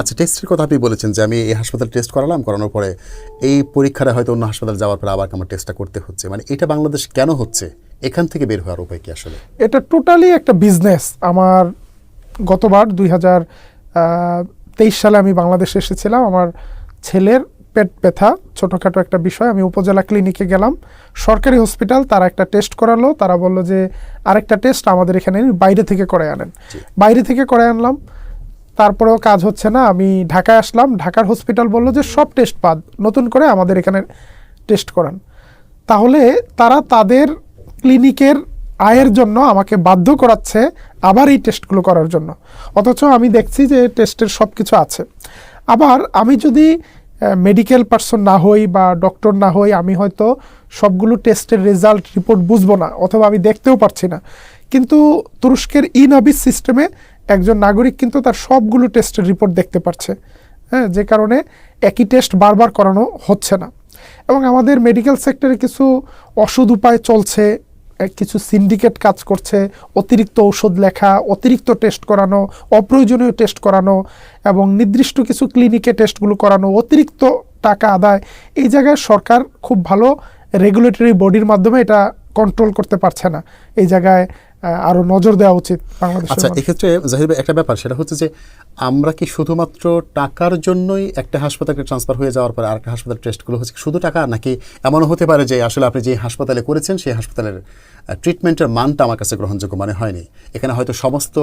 আচ্ছা টেস্টের কথা আপনি বলেছেন যে আমি এই হাসপাতালে টেস্ট করালাম করানোর পরে এই পরীক্ষাটা হয়তো অন্য হাসপাতালে যাওয়ার পরে আবার আমার টেস্টটা করতে হচ্ছে। মানে এটা বাংলাদেশ কেন হচ্ছে? এখান থেকে বের হওয়ার উপায় কি আসলে? এটা টোটালি একটা বিজনেস আমার গতবার দুই হাজার তেইশ সালে আমি বাংলাদেশে এসেছিলাম। আমার ছেলের পেট ব্যথা ছোটোখাটো একটা বিষয়। আমি উপজেলা ক্লিনিকে গেলাম। সরকারি হসপিটাল তারা একটা টেস্ট করালো। তারা বলল যে আরেকটা টেস্ট আমাদের এখানে বাইরে থেকে করে আনেন। বাইরে থেকে করে আনলাম। তারপরেও কাজ হচ্ছে না। আমি ঢাকায় আসলাম, ঢাকার হসপিটাল বলল যে সব টেস্ট বাদ, নতুন করে আমাদের এখানে টেস্ট করান। তাহলে তারা তাদের ক্লিনিকের আয়ের জন্য আমাকে বাধ্য করাচ্ছে আবার এই টেস্টগুলো করার জন্য। অথচ আমি দেখছি যে টেস্টের সব কিছু আছে। আবার আমি যদি মেডিকেল পার্সন না হই বা ডক্টর না হই, আমি হয়তো সবগুলো টেস্টের রেজাল্ট রিপোর্ট বুঝব না, অথবা আমি দেখতেও পারছি না। কিন্তু তুরস্কের ই নাবিস সিস্টেমে একজন নাগরিক কিন্তু তার সবগুলো টেস্টের রিপোর্ট দেখতে পারছে। হ্যাঁ যে কারণে একই টেস্ট বারবার করানো হচ্ছে না। এবং আমাদের মেডিকেল সেক্টরে কিছু অসুধ উপায় চলছে কিছু সিন্ডিকেট কাজ করছে, অতিরিক্ত ঔষধ লেখা, অতিরিক্ত টেস্ট করানো, অপ্রয়োজনীয় টেস্ট করানো, এবং নির্দিষ্ট কিছু ক্লিনিকে টেস্টগুলো করানো, অতিরিক্ত টাকা আদায়। এই জায়গায় সরকার খুব ভালো রেগুলেটরি বডির মাধ্যমে এটা কন্ট্রোল করতে পারছে না। এই জায়গায় আরও নজর দেওয়া উচিত আচ্ছা এক্ষেত্রে জাহির ভাই একটা ব্যাপার সেটা হচ্ছে যে আমরা কি শুধুমাত্র টাকার জন্যই একটা হাসপাতালে ট্রান্সফার হয়ে যাওয়ার পরে আরেকটা হাসপাতাল টেস্টগুলো হচ্ছে শুধু টাকা? নাকি এমনও হতে পারে যে আসলে আপনি যে হাসপাতালে করেছেন সেই হাসপাতালের ট্রিটমেন্টের মানটা আমার কাছে গ্রহণযোগ্য মানে হয়নি। এখানে হয়তো সমস্ত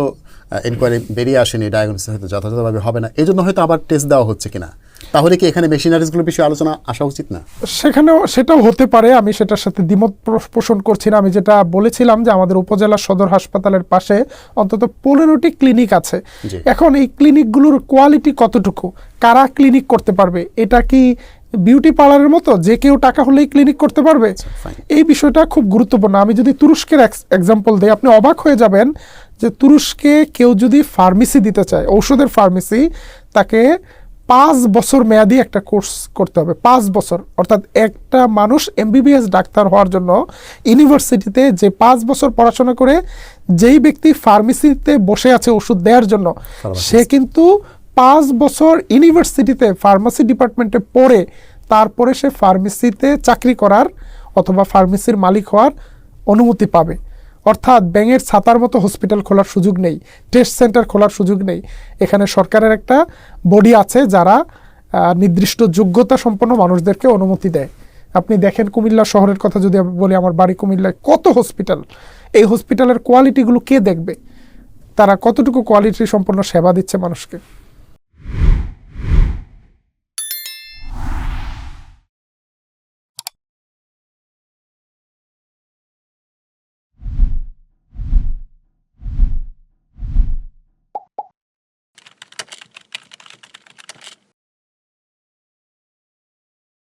এনকোয়ারি বেরিয়ে আসেনি ডায়াগনোসিস হয়তো যথাযথভাবে হবে না। এই জন্য হয়তো আবার টেস্ট দেওয়া হচ্ছে কিনা? তাহলে কি এখানে মেশিনারিজগুলো বিষয়ে আলোচনা আসা উচিত না? সেখানেও সেটাও হতে পারে আমি সেটার সাথে দ্বিমত পোষণ করছি না। আমি যেটা বলেছিলাম যে আমাদের উপজেলা সদর হাসপাতালের পাশে অন্তত পনেরোটি ক্লিনিক আছে। এখন এই ক্লিনিকগুলোর কোয়ালিটি কতটুকু? কারা ক্লিনিক করতে পারবে? এটা কি বিউটি পার্লারের মতো? যে কেউ টাকা হলেই ক্লিনিক করতে পারবে? এই বিষয়টা খুব গুরুত্বপূর্ণ। আমি যদি তুরস্কের এক্সাম্পল দিই আপনি অবাক হয়ে যাবেন যে তুরস্কে কেউ যদি ফার্মেসি দিতে চায় ঔষধের ফার্মেসি তাকে পাঁচ বছর মেয়াদি একটা কোর্স করতে হবে পাঁচ বছর। অর্থাৎ একটা মানুষ এমবিবিএস ডাক্তার হওয়ার জন্য ইউনিভার্সিটিতে যে পাঁচ বছর পড়াশোনা করে যেই ব্যক্তি ফার্মেসিতে বসে আছে ওষুধ দেওয়ার জন্য সে কিন্তু পাঁচ বছর ইউনিভার্সিটিতে ফার্মাসি ডিপার্টমেন্টে পড়ে তারপরে সে ফার্মেসিতে চাকরি করার অথবা ফার্মেসির মালিক হওয়ার অনুমতি পাবে। অর্থাৎ ব্যাঙের ছাতার মতো হসপিটাল খোলার সুযোগ নেই টেস্ট সেন্টার খোলার সুযোগ নেই। এখানে সরকারের একটা বডি আছে যারা নির্দিষ্ট যোগ্যতা সম্পন্ন মানুষদেরকে অনুমতি দেয়। আপনি দেখেন কুমিল্লা শহরের কথা যদি বলি, আমার বাড়ি কুমিল্লায় কত হসপিটাল এই হসপিটালের কোয়ালিটিগুলো কে দেখবে? তারা কতটুকু কোয়ালিটি সম্পন্ন সেবা দিচ্ছে মানুষকে?